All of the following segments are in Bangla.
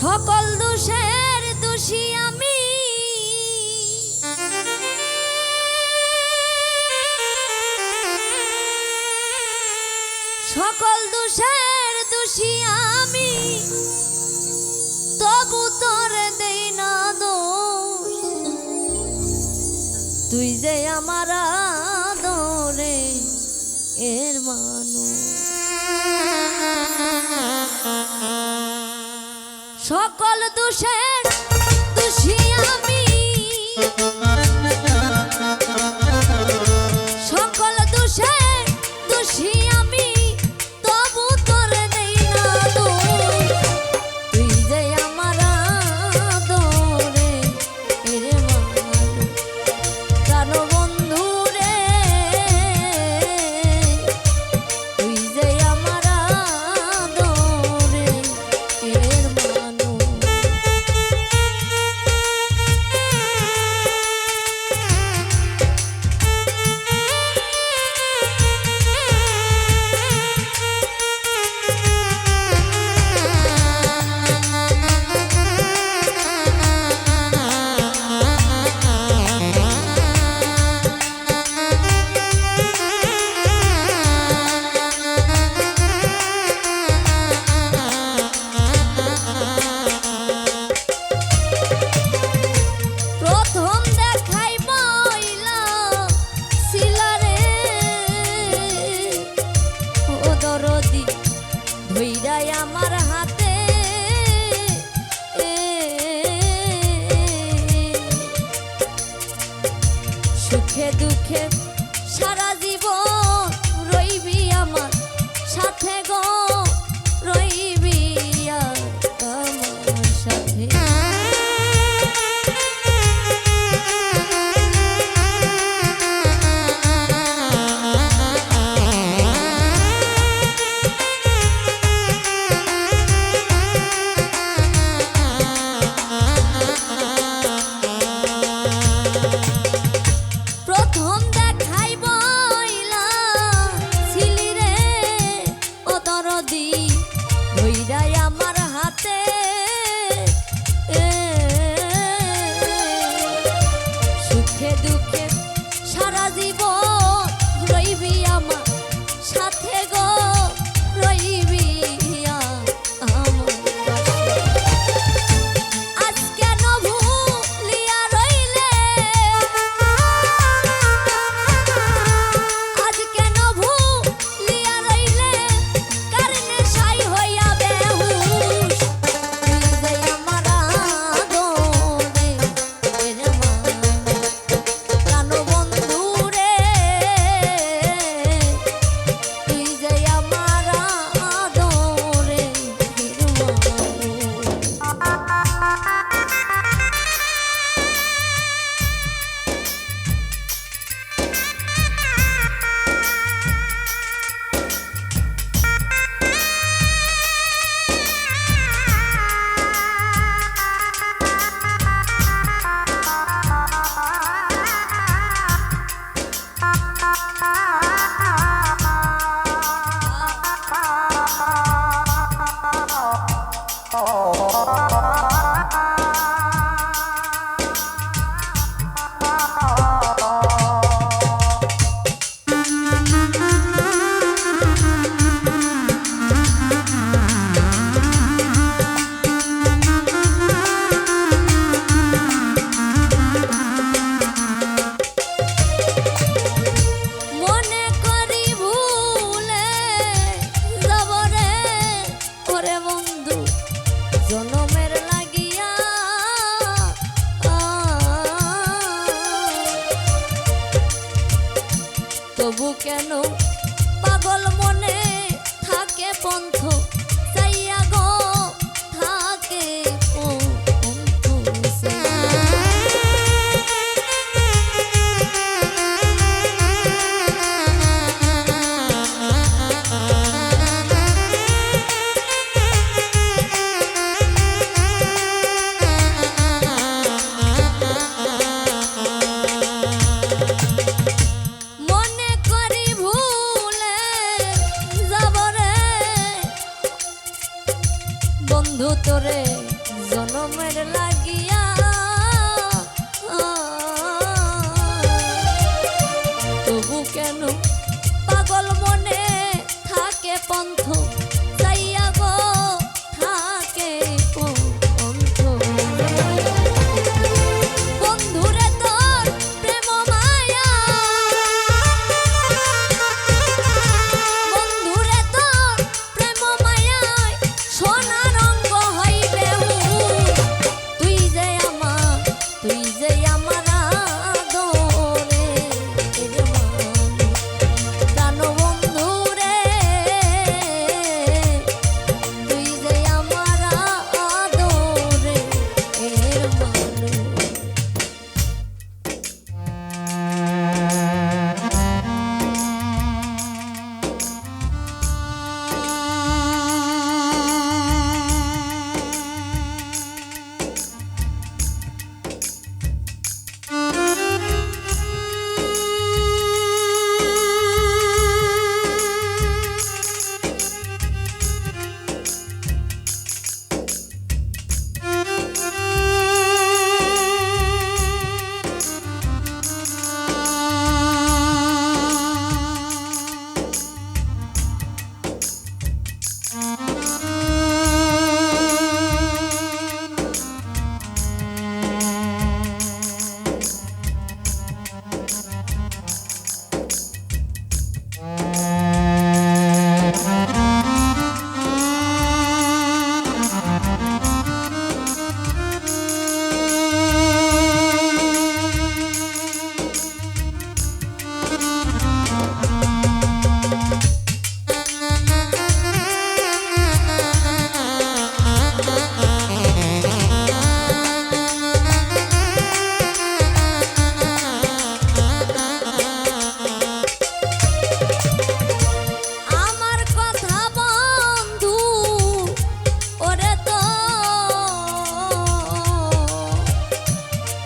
সকল দোষের দোষী আমি। সকল দোষের দোষী আমি। তবু তোর দেই না দোষ। তুই যে আমার দরে এর মানুষ। মানুষের বন্ধু জনমের লাগিয়া তবু কেন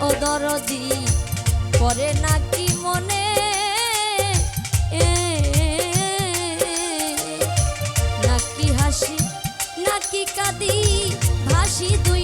ও দরদি করে নাকি মনে নাকি হাসি নাকি কাঁদি ভাসি দু